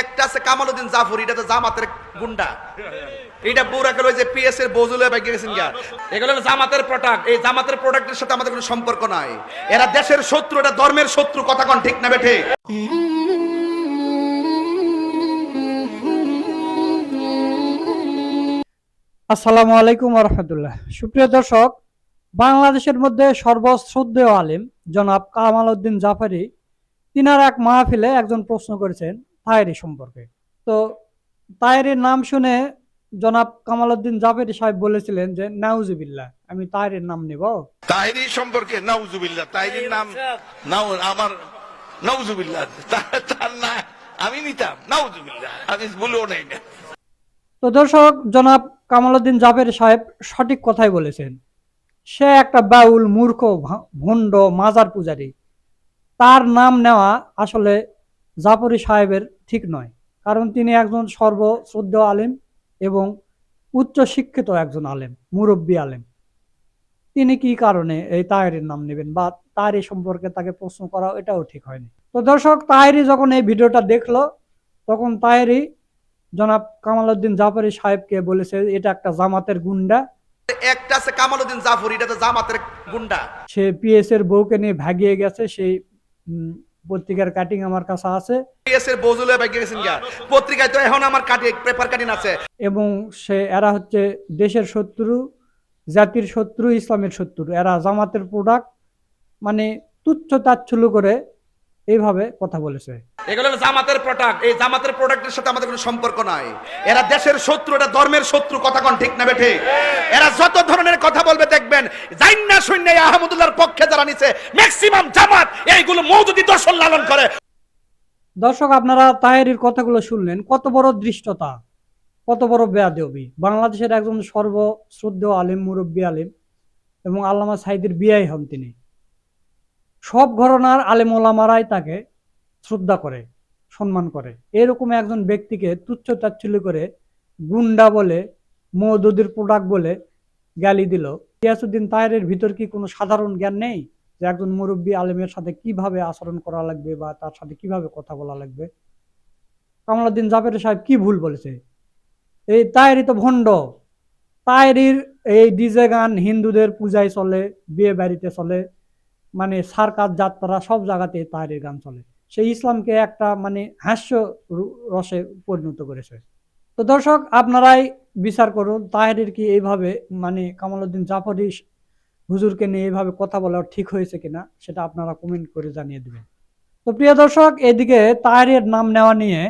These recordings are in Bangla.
একটা আছে কামালউদ্দিন জাফর, এটা তো জামাতের গুন্ডা। এটা পুরা গেল যে পিএস এর বজুলে বাইকে গেছেন এগুলো জামাতের প্রোডাক্ট এই জামাতের প্রোডাক্টের সাথে আমাদের কোনো সম্পর্ক নাই। এরা দেশের শত্রু, এটা ধর্মের শত্রু, কথা কোন ঠিক না বেঠে আসসালামু আলাইকুম রহমতুল্লাহ। সুপ্রিয় দর্শক, বাংলাদেশের মধ্যে সর্বশ্রদ্ধেয় আলিম জনাব কামাল উদ্দিন জাফারি, তিনার এক মাহফিলে একজন প্রশ্ন করেছেন তায়েরি সম্পর্কে। তো তায়েরির নাম শুনে জনাব কামাল উদ্দিন জাফারি সাহেব বলেছিলেন যে নাউজুবিল্লাহ আমি তায়েরির নাম নিব। তাহিরি সম্পর্কে নাউজুবিল্লাহ তাহিরির নাম নাও আমার নাউজুবিল্লাহ তার না আমি নিতাম নাউজুবিল্লাহ আমি বলেও নাই। না তো দর্শক জনাব কামাল উদ্দিন জাফেরি সাহেব সঠিক কথাই বলেছেন। সে একটা বাউল মূর্খ ভণ্ড মাজার পূজারী। তার নাম নেওয়া আসলে জাফরি সাহেবের ঠিক নয়। কারণ তিনি একজন সর্বশ্রদ্ধ আলেম এবং উচ্চ শিক্ষিত একজন আলেম মুরব্বী আলেম। তিনি কি কারণে এই তাহেরির নাম নেবেন বা তাহেরি সম্পর্কে তাকে প্রশ্ন করা এটাও ঠিক হয়নি। তো দর্শক তাহেরি যখন এই ভিডিওটা দেখল তখন তাহেরি জনাব কামাল উদ্দিন জাফরি সাহেবকে বলেছে এটা একটা জামাতের গুন্ডা। একটা আছে কামালউদ্দিন জাফর এটা তো জামাতের গুন্ডা। সে পিএস এর বউকে নিয়ে ভাগিয়ে গেছে সেই পত্রিকার কাটিং আমার কাছে আছে। পত্রিকায় তো এখন আমার কাটি পেপার কাটিং আছে। এবং সে এরা হচ্ছে দেশের শত্রু জাতির শত্রু ইসলামের শত্রু। এরা জামাতের প্রোডাক্ট মানে তুচ্ছ তাচ্ছল্য করে এইভাবে কথা বলেছে। এগুলো হলো জামাতের প্রোডাক্ট এই জামাতের প্রোডাক্টের সাথে আমাদের কোনো সম্পর্ক নাই। এরা দেশের শত্রু, এটা ধর্মের শত্রু, কথা কোন ঠিক না বেঠে? এরা যত ধরনের কথা বলবে দেখবেন, জাইন্না শূন্য আহমদুল্লাহর পক্ষে যারা নিছে ম্যাক্সিমাম জামাত এইগুলো মৌদুদি দর্শন লালন করে। দর্শক, আপনারা তাহেরির কথাগুলো শুনলেন, কত বড় দৃষ্টতা, কত বড় বেয়াদেবী। বাংলাদেশের একজন সর্বশ্রদ্ধেয় আলিম, মুরব্বী আলিম এবং আল্লামা সাইদের বিয়াই হন তিনি। সব ঘরনার আলেম ওলামারাই তাকে শ্রদ্ধা করে, সম্মান করে। এরকম একজন ব্যক্তিকে তুচ্ছ তাচ্ছিল্য করে গুন্ডা বলে মৌদুদির প্রোডাক্ট বলে গালি দিল। গিয়াসুদ্দিন তাহেরের ভিতর কি কোনো সাধারণ জ্ঞান নেই? যে একজন মুরব্বী আলেমের সাথে কীভাবে আচরণ করা লাগবে বা তার সাথে কীভাবে কথা বলা লাগবে? কামলাদ্দিন জাফের সাহেব কি ভুল বলেছে? এই তায়েরি তো ভণ্ড। তায়েরির এই ডিজে গান হিন্দুদের পূজায় চলে, বিয়ে বাড়িতে চলে মানে সার্কাস, যাত্রা সব জায়গাতে তায়েরির গান চলে। সেই ইসলামকে একটা মানে হাস্য রসে পরিণত করেছে। তো দর্শক, আপনারাই বিচার করুন, তাহেরির কি এইভাবে মানে কামালউদ্দিন জাফরি হুজুরকে নিয়ে এইভাবে কথা বলা ঠিক হয়েছে কিনা, সেটা আপনারা কমেন্ট করে জানিয়ে দেবেন। তো প্রিয় দর্শক, এদিকে তাহেরের নাম নেওয়া নিয়ে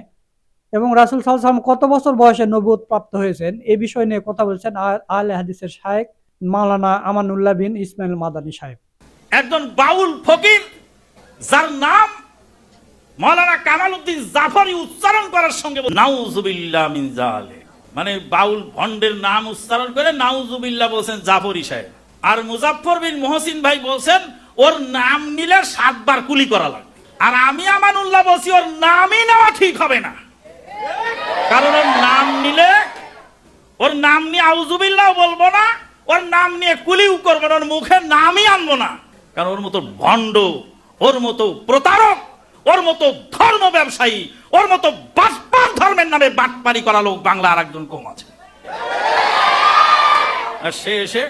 এবং রাসুল সাল্লাম কত বছর বয়সে নবুত প্রাপ্ত হয়েছেন, এ বিষয় নিয়ে কথা বলছেন আহলে হাদিসের শায়েক মাওলানা আমানুল্লাহ বিন ইসমাইল মাদানী সাহেব। একজন বাউল ফকির, যার নাম মৌলানা কামাল উদ্দিন জাফরি উচ্চারণ করার সঙ্গে বল- নাউজুবিল্লাহ মিন বাউল ভন্ডের নাম উচ্চারণ করে নাউজুবিল্লাহ বলছেন জাফরি সাহেব। আর মুজাফর বিন মহসিন ভাই বলছেন, ওর নাম নিলে সাতবার কুলি করা লাগবে। আর আমি আমানুল্লাহ বলছি, ওর নামই নেওয়া ঠিক হবে না। কারণ ওর নাম নিলে, ওর নাম নিয়ে আউজুবিল্লাহ বলব না, ওর নাম নিয়ে কুলিও করব না, ওর মুখে নামই আনব না। কারণ ওর মতো ভণ্ড, ওর মতো প্রতারক ওর মতো ধর্ম ব্যবসায়ী, ওর মতো বাটপার ধর্মের নামে বাটপারি করা লোক বাংলা আর একজন কম আছে। আর সে এসে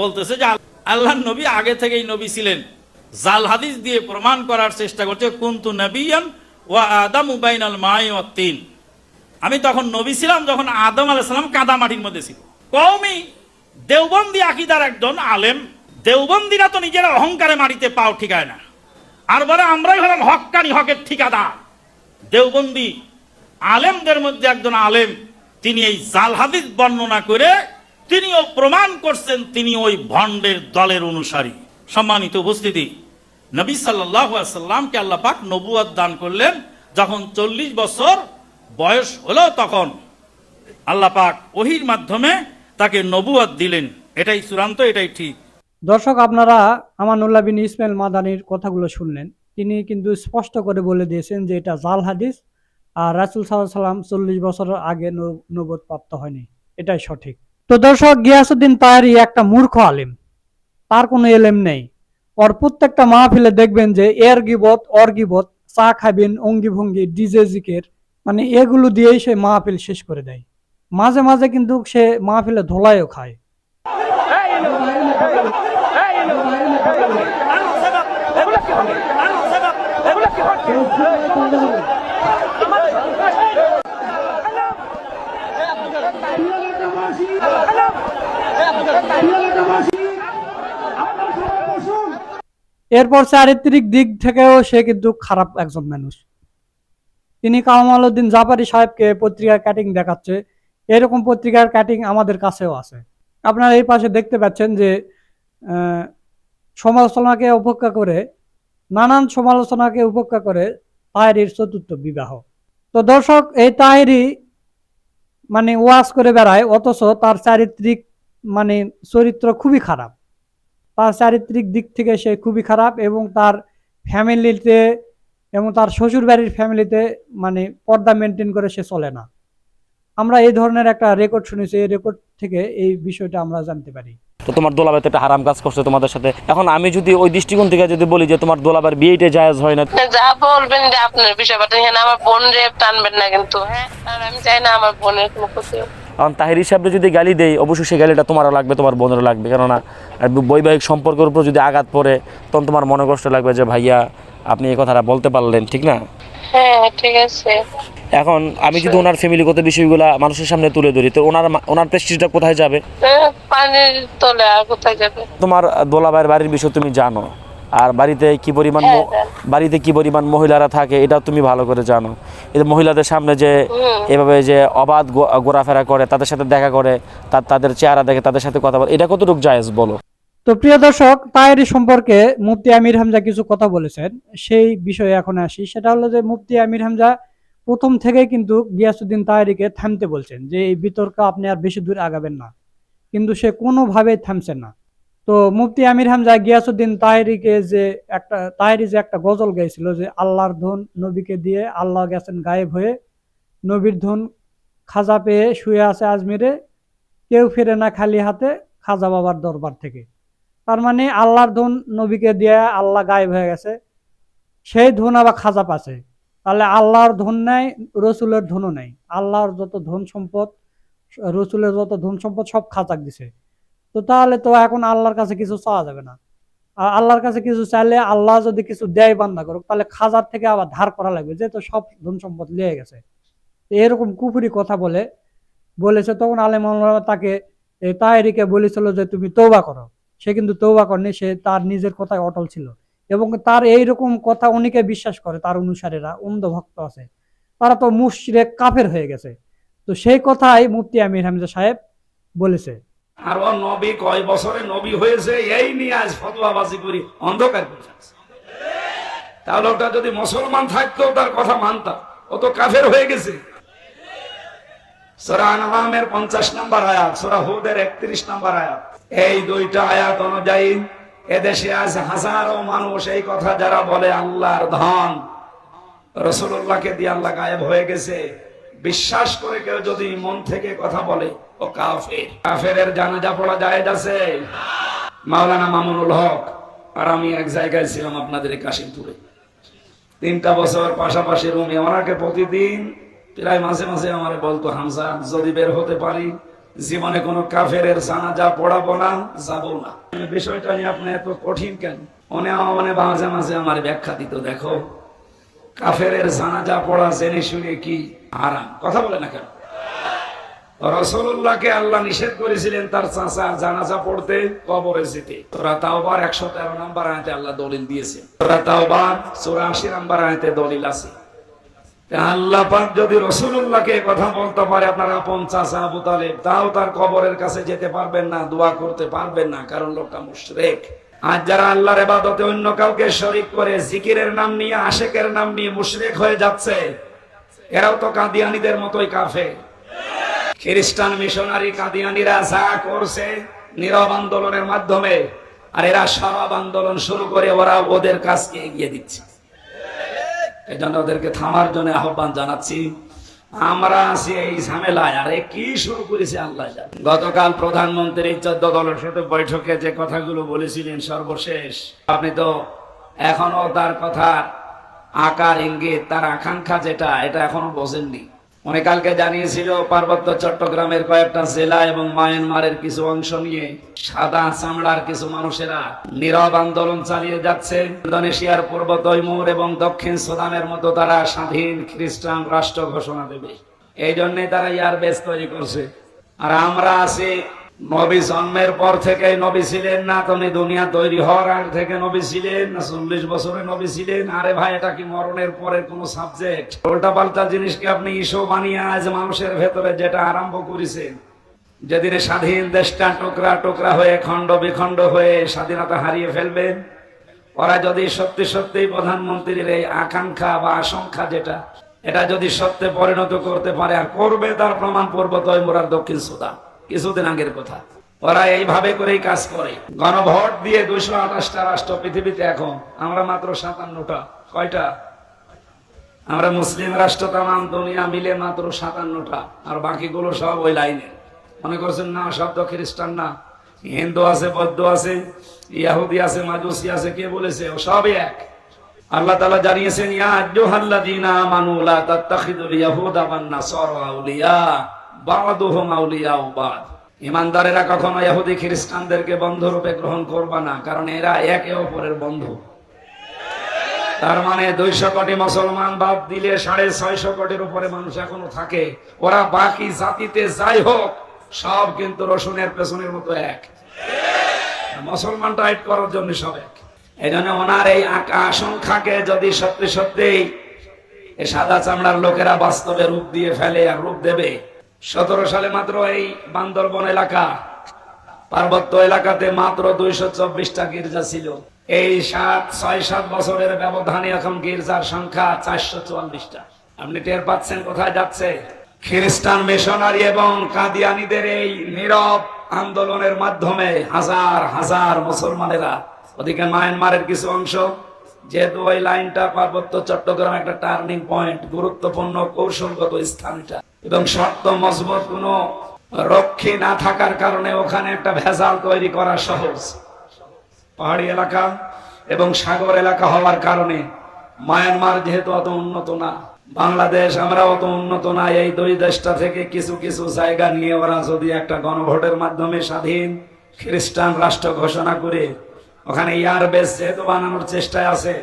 বলতেছে যে আল্লাহ নবী আগে থেকেই নবী ছিলেন। জাল হাদিস দিয়ে প্রমাণ করার চেষ্টা করছে, কুন্তু নবিয়ান ওয়া আদাম উবাইনাল মাই ও তিন। আমি তখন নবী ছিলাম যখন আদম আলাইসালাম কাদা মাটির মধ্যে ছিল। কৌমি দেওবন্দি আকিদার একজন আলেম। দেওবন্দিরা তো নিজের অহংকারে মাটিতে পাও ঠিকায় না। আর বলে, আমরাই হলাম হকানি হকের ঠিকাদার। দেওবন্দি আলেমদের মধ্যে একজন আলেম, তিনি এই জাল হাদিস বর্ণনা করে তিনিও প্রমাণ করছেন তিনি ওই ভণ্ডের দলের অনুসারী। সম্মানিত উপস্থিতি, নবী সাল্লাহ সাল্লামকে আল্লাহ পাক নবুয়াদ দান করলেন। যখন চল্লিশ বছর বয়স হলো তখন আল্লাহ পাক ওহির মাধ্যমে তাকে নবুয়াদ দিলেন। এটাই চূড়ান্ত, এটাই ঠিক। দর্শক, আপনারা আমানুল্লাহ বিন ইসমাইল মাদানির কথাগুলো শুনলেন। তিনি কিন্তু স্পষ্ট করে বলে দিয়েছেন যে এটা জাল হাদিস আর রাসুল সাল্লাম চল্লিশ বছর আগে ন- নবুয়ত প্রাপ্ত হয়নি। এটাই সঠিক। তো দর্শক গিয়াসুদ্দিন তাহারি একটা মূর্খ আলিম। তার কোনো এলেম নেই। ওর প্রত্যেকটা মাহফিলে দেখবেন যে এর গিবত, অর গিবত, চা খাবেন, অঙ্গি ভঙ্গি, ডিজে জিকের মানে এগুলো দিয়েই সে মাহফিল শেষ করে দেয়। মাঝে মাঝে কিন্তু সে মাহফিলে ধোলাইও খায়। এরপর চারিত্রিক দিক থেকেও সে কিন্তু খারাপ একজন মানুষ। তিনি কামাল উদ্দিন জাফারি সাহেবকে পত্রিকার কাটিং দেখাচ্ছে। এরকম পত্রিকার কাটিং আমাদের কাছেও আছে। আপনারা এই পাশে দেখতে পাচ্ছেন যে সমালোচনাকে উপেক্ষা করে নানান সমালোচনাকে উপেক্ষা করে তাহেরির চতুর্থ বিবাহ। তো দর্শক, এই তাহেরি মানে ওয়াজ করে বেড়ায়, অথচ তার চারিত্রিক মানে চরিত্র খুবই খারাপ। তার চারিত্রিক দিক থেকে সে খুবই খারাপ এবং তার ফ্যামিলিতে এবং তার শ্বশুর বাড়ির ফ্যামিলিতে মানে পর্দা মেনটেন করে সে চলে না। আমরা এই ধরনের একটা রেকর্ড শুনেছি, এই রেকর্ড থেকে এই বিষয়টা আমরা জানতে পারি। তো তোমার দোলাবাই তো একটা হারাম কাজ করছে তোমাদের সাথে। এখন আমি যদি ওই দৃষ্টিকোণ থেকে যদি বলি যে তোমার দোলাবার বিয়েটা জায়েজ হয় না যা বলবেন যে আপনার বিষয় হ্যাঁ আমার বোন রে টানবেন না কিন্তু হ্যাঁ আর আমি চাই না আমার বোনের কোনো ক্ষতি কারণ তাহির হিসাবে যদি গালি দেই অবশ্যই সেই গালিটা তোমারও লাগবে তোমার বোনেরও লাগবে। কেননা বৈবাহিক সম্পর্কের উপর যদি আঘাত পড়ে তখন তোমার মনে কষ্ট লাগবে যে ভাইয়া আপনি এই কথাটা বলতে পারলেন ঠিক না? হ্যাঁ ঠিক আছে। এখন আমি যদি ওনার ফ্যামিলিগত বিষয়গুলা মানুষের সামনে তুলে ধরি তো ওনার ওনার প্রেস্টিজটা কোথায় যাবে? হ্যাঁ, পানির তলে আর কোথায় যাবে? তোমার দোলাবাইয়ের বাড়ির বিষয় তুমি জানো। আর বাড়িতে কি পরিমাণ হ্যাঁ, জানি। বাড়িতে কি পরিমাণ মহিলারা থাকে এটাও তুমি ভালো করে জানো। এই মহিলাদের সামনে যে। এভাবে যে অবাধ ঘোরাফেরা করে তাদের সাথে দেখা করে তার তাদের চেহারা দেখে তাদের সাথে কথা বলে এটা কতটুকু জায়েজ বলো? তো প্রিয় দর্শক তায়েরি সম্পর্কে মুফতি আমির হামজা কিছু কথা বলেছেন। সেই বিষয়ে এখন আসি। সেটা হলো যে মুফতি আমির হামজা প্রথম থেকে কিন্তু গিয়াসুদ্দিন তায়েরিকে থামতে বলছেন যে, এই বিতর্ক আপনি আর বেশি দূর আগাবেন না। কিন্তু সে কোনোভাবেই থামছে না। তো মুফতি আমির হামজা গিয়াসুদ্দিন তাহেরিকে যে একটা, তাহেরি যে একটা গজল গাইছিল যে, আল্লাহর ধন নবীকে দিয়ে আল্লাহ গেছেন গায়েব হয়ে, নবীর ধন খাজা পেয়ে শুয়ে আছে আজমিরে, কেউ ফিরে না খালি হাতে, খাজা বাবার দরবার থেকে। তার মানে আল্লাহর ধন নবীকে দিয়ে আল্লাহ গায়েব হয়ে গেছে। সেই ধন আবার খাজা পাচ্ছে। তাহলে আল্লাহর ধন নাই, রসুলের ধনও নাই। আল্লাহর যত ধন সম্পদ, রসুলের যত ধন সম্পদ সব খাজাক দিছে। তো তাহলে তো এখন আল্লাহর কাছে কিছু চাওয়া যাবে না। আর আল্লাহর কাছে কিছু চাইলে আল্লাহ যদি কিছু দেয় বান্দা করুক, তাহলে খাজার থেকে আবার ধার করা লাগবে যেহেতু সব ধন সম্পদ লিয়ে গেছে। এরকম কুফুরি কথা বলে, বলেছে, তখন আলেম তাকে তাহেরিকে বলেছিল যে তুমি তৌবা করো। সে কিন্তু তৌবা করেনি, সে তার নিজের কথায় অটল ছিল। এবং তার এইরকম কথা অনেকে বিশ্বাস করে, তার অনুসারীরা অন্ধ ভক্ত আছে। তারা তো মুশরেক কাফের হয়ে গেছে। তো সেই কথাই মুফতি আমির হামজা সাহেব বলেছে। আর ও নবী কয় বছরে নবী হয়েছে, এই নিয়ে আজ ফতোয়াবাজি করি, অন্ধকার তাহলে ওটা যদি মুসলমান থাকতো, তার কথা মানতাম ও তো কাফের হয়ে গেছে। সোরা আনহামের পঞ্চাশ নম্বর আয়াত, সোরা হুদের একত্রিশ নম্বর আয়াত। এই দুইটা আয়াত অনুযায়ী এদেশে আজ হাজারো মানুষ এই কথা যারা বলে, আল্লাহর ধন। রসুল্লাহকে দিয়ে আল্লাহ গায়েব হয়ে গেছে। বিশ্বাস করে কেউ যদি মন থেকে কথা বলে, ও কাফের। কাফের জানাজা পড়া যায় আছে? মাওলানা মামুনুল হক, আর আমি এক জায়গায় ছিলাম আপনাদের কাশিমপুরে। তিনটা বছর পাশাপাশি রুমে ওনাকে প্রতিদিন, প্রায় মাঝে মাঝে আমার বলতো, হামজা, যদি বের হতে পারি জীবনে কোনো কাফের জানাজা পড়াবো না, যাব না। বিষয়টা নিয়ে আপনি এত কঠিন কেন? মনে মানে মাঝে মাঝে আমার ব্যাখ্যা দিত, দেখো। কাফের জানাজা পড়া জেনে শুনে কি আরাম কথা বলে না কেন? রসুল্লাহকে আল্লাহ নিষেধ করেছিলেন তার চাচা জানাজা পড়তে, কবরে যেতে। তোরা তাওবার একশো তেরো নম্বর আয়তে আল্লাহ দলিল দিয়েছে। তোরা তাওবার চৌরাশি নম্বর আয়তে দলিল আছে। আল্লাহ পাক যদি রসুল্লাহকে কথা বলতে পারে, আপনার আপন আবু তালেব, তাও তার কবরের কাছে যেতে পারবেন না, দোয়া করতে পারবেন না, কারণ লোকটা মুশরেক। আজ যারা আল্লাহর এবাদতে অন্য কাউকে শরিক করে জিকিরের নাম নিয়ে, আশেকের নাম নিয়ে মুশরেক হয়ে যাচ্ছে, এরাও তো কাদিয়ানিদের মতোই কাফে খ্রিস্টান মিশনারি কাদিয়ানিরা যা করছে নীরব আন্দোলনের মাধ্যমে, আর এরা সরব আন্দোলন শুরু করে, ওরা ওদের কাজকে এগিয়ে দিচ্ছে। এই জন্য ওদেরকে থামার জন্য আহ্বান জানাচ্ছি। আমরা আছি এই ঝামেলায়। আরে কি শুরু করেছে আল্লাহ গতকাল প্রধানমন্ত্রী চোদ্দ দলের সাথে বৈঠকে যে কথাগুলো বলেছিলেন সর্বশেষ, আপনি তো এখনও তার কথা আকার, ইঙ্গিত, তার আকাঙ্ক্ষা যেটা, এটা এখনও বোঝেননি। উনি কালকে জানিয়েছিল, পার্বত্য চট্টগ্রামের কয়েকটা জেলা এবং মায়ানমারের কিছু অংশ নিয়ে সাদা চামড়ার কিছু মানুষেরা নীরব আন্দোলন চালিয়ে যাচ্ছে। ইন্দোনেশিয়ার পূর্ব তৈমুর এবং দক্ষিণ সুদানের মতো তারা স্বাধীন খ্রিস্টান রাষ্ট্র ঘোষণা দেবে। এই জন্যে তারা ইয়ার বেশ তৈরি করছে। আর আমরা আছি নবী জন্মের পর থেকে নবী ছিলেন না তুমি দুনিয়া তৈরি হওয়ার আগ থেকে নবী ছিলেন না, চল্লিশ বছরে নবী ছিলেন। আরে ভাই, এটা কি মরণের পরের কোন সাবজেক্ট উল্টা পাল্টা জিনিসকে আপনি ইস্যু বানিয়ে আজ মানুষের ভেতরে যেটা আরম্ভ করেছেন, যেদিনে স্বাধীন দেশটা টুকরা টুকরা হয়ে খণ্ড বিখণ্ড হয়ে স্বাধীনতা হারিয়ে ফেলবেন, ওরা যদি সত্যি সত্যি প্রধানমন্ত্রীর এই আকাঙ্ক্ষা বা আশঙ্কা যেটা, এটা যদি সত্যে পরিণত করতে পারে আর করবে তার প্রমাণ পূর্ব তৈমুরার দক্ষিণ সুদান। কিছুদিন আগের কথা। ওরা এইভাবে করেই কাজ করে। গণভোট দিয়ে দুইশো আঠাশটা রাষ্ট্র পৃথিবীতে এখন। আমরা মাত্র সাতান্নটা। কয়টা? আমরা মুসলিম রাষ্ট্র তাম দুনিয়া মিলে মাত্র সাতান্নটা। আর বাকিগুলো সব ওই লাইনে। মনে করছেন, না সব তো খ্রিস্টান না? হিন্দু আছে, বৌদ্ধ আছে, ইয়াহুদি আছে, মাজুসি আছে, কে বলেছে? ও সবই এক। আল্লাহ তালা জানিয়েছেন, ইয়া আইয়ুহাল্লাযীনা আমানু লা তাত্তাখিদুল ইয়াহুদা ওয়ান নাসারা আউলিয়া। ইমানদারেরা কখনো ইহুদি খ্রিস্টানদেরকে বন্ধুরূপে গ্রহণ করবা না, কারণ এরা একে অপরের বন্ধু। তার মানে দুইশো কোটি মুসলমান বাদ দিলে সাড়ে ছয়শো কোটির উপরে মানুষ এখনও থাকে। ওরা বাকি জাতিতে যাই হোক, সব কিন্তু রসুনের পেছনের মতো এক। মুসলমান টাইট করার জন্য সব এক। এই জন্য ওনার এই আশঙ্কাকে যদি সত্যি সত্যি সাদা চামড়ার লোকেরা বাস্তবে রূপ দিয়ে ফেলে আর রূপ দেবে সতেরো সালে মাত্র এই বান্দরবন এলাকা, পার্বত্য এলাকাতে মাত্র দুইশো চব্বিশটা গির্জা ছিল। এই সাত, ছয়, সাত বছরের ব্যবধানে এখন গির্জার সংখ্যা চারশো চুয়াল্লিশটা। আপনি টের পাচ্ছেন কোথায় যাচ্ছে? খ্রিস্টান মিশনারি এবং কাদিয়ানিদের এই নীরব আন্দোলনের মাধ্যমে হাজার হাজার মুসলমানেরা, ওদিকে মায়ানমারের কিছু অংশ, যেহেতু ওই লাইনটা পার্বত্য চট্টগ্রাম একটা টার্নিং পয়েন্ট, গুরুত্বপূর্ণ কৌশলগত স্থানটা। এবং শক্ত মজবুত কোনো রক্ষী না থাকার কারণে ওখানে একটা ভেজাল তৈরি করা সহজ। পাহাড়ি এলাকা এবং সাগর এলাকা হওয়ার কারণে মায়ানমার যেহেতু অত উন্নত না, বাংলাদেশ আমরা অত উন্নত না, এই দুই দেশটা থেকে কিছু কিছু জায়গা নিয়ে ওরা যদি একটা গণভোটের মাধ্যমে স্বাধীন খ্রিস্টান রাষ্ট্র ঘোষণা করে, ওখানে ইয়ার বেস যেহেতু বানানোর চেষ্টায় আছে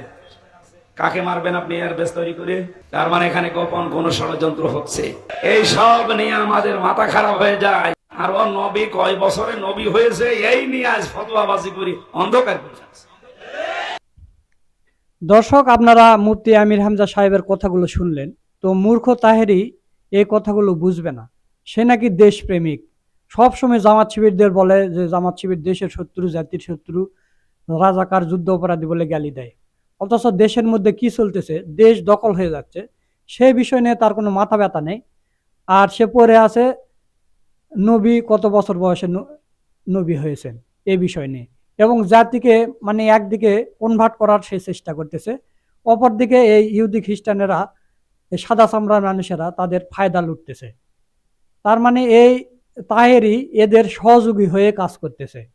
কাকে মারবেন আপনি এয়ার বেস তৈরি করে? তার মানে এখানে গোপন কোন ষড়যন্ত্র হচ্ছে। এই সব নিয়ে আমাদের মাথা খারাপ হয়ে যায়। আর ও নবী কয় বছরে নবী হয়েছে, এই নিয়ে আজ ফতোয়াবাজি করি। অন্ধকার। দর্শক, আপনারা মুফতি আমির হামজা সাহেবের কথাগুলো শুনলেন। তো মূর্খ তাহেরি এই কথাগুলো বুঝবে না। সে নাকি দেশপ্রেমিক। সবসময় জামাত শিবিরদের বলে যে, জামাত শিবির দেশের শত্রু, জাতির শত্রু, রাজাকার যুদ্ধ অপরাধী বলে গালি দেয়। অথচ দেশের মধ্যে কি চলতেছে, দেশ দখল হয়ে যাচ্ছে সেই বিষয় নিয়ে তার কোনো মাথা ব্যথা নেই। আর সে পড়ে আছে, নবী কত বছর বয়সে নবী হয়েছেন, এ বিষয় নিয়ে। এবং জাতিকে মানে একদিকে কনভার্ট করার সে চেষ্টা করতেছে, অপরদিকে এই ইহুদি খ্রিস্টানেরা সাদা চামড়ার মানুষেরা তাদের ফায়দা লুটতেছে। তার মানে এই তাহেরই এদের সহযোগী হয়ে কাজ করতেছে।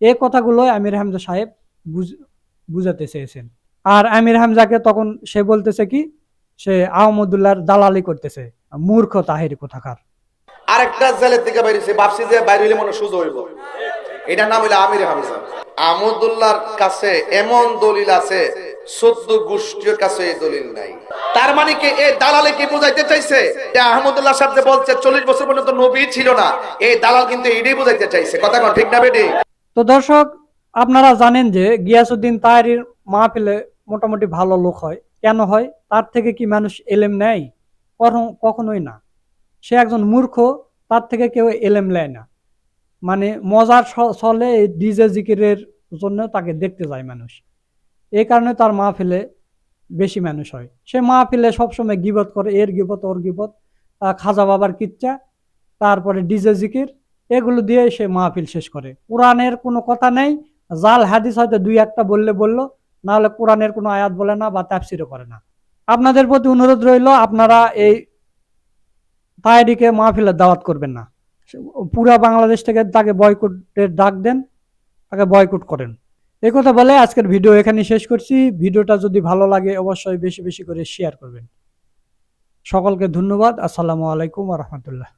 এই কথাগুলো আমির হামজা সাহেব বুঝ- বুঝাতে চেয়েছেন। আর আমির হামজাকে তখন সে বলতেছে কি সে আহমদুল্লাহর দালালি করতেছে মূর্খ তাহেরি কোথাকার। আরেকটা জেলের দিকে বাইরেছে ভাবছি যে বাইরে হইলে মনে সুযোগ হইব। এটার নাম হইল আমির হামজা। কাছে এমন দলিল আছে চোদ্দ গোষ্ঠীর কাছে এই দলিল নাই। তার মানে কি এই দালালে কি বুঝাইতে চাইছে? যে আহমদুল্লাহ সাহেব যে বলছে চল্লিশ বছর পর্যন্ত নবী ছিল না এই দালাল কিন্তু এটাই বুঝাইতে চাইছে। কথা কোন ঠিক না বেটি? তো দর্শক আপনারা জানেন যে গিয়াসুদ্দিন তাহারির মাহফিলে মোটামুটি ভালো লোক হয়। কেন হয়? তার থেকে কি মানুষ এলেম নেয়? কখনো- কখনোই না। সে একজন মূর্খ, তার থেকে কেউ এলেম নেয় না। মানে মজার ছলে ডিজে জিকিরের জন্য তাকে দেখতে যায় মানুষ। এই কারণে তার মাহফিলে বেশি মানুষ হয়। সে মাহফিলে সবসময় গিবত করে, এর গিবত, ওর গিবত খাজা বাবার কিচ্চা তারপরে ডিজে জিকির, এগুলো দিয়ে সে মাহফিল শেষ করে। কোরআনের কোনো কথা নেই। জাল হাদিস হয়তো দুই একটা বললে বলল নাহলে কোরআনের কোনো আয়াত বলে না বা তাফসিরও করে না। আপনাদের প্রতি অনুরোধ রইল, আপনারা এই তায়েরিকে মাহফিলের দাওয়াত করবেন না। পুরা বাংলাদেশ থেকে তাকে বয়কটের ডাক দেন, তাকে বয়কট করেন। এই কথা বলে আজকের ভিডিও এখানে শেষ করছি। ভিডিওটা যদি ভালো লাগে অবশ্যই বেশি বেশি করে শেয়ার করবেন। সকলকে ধন্যবাদ। আসসালামু আলাইকুম রহমতুল্লাহ।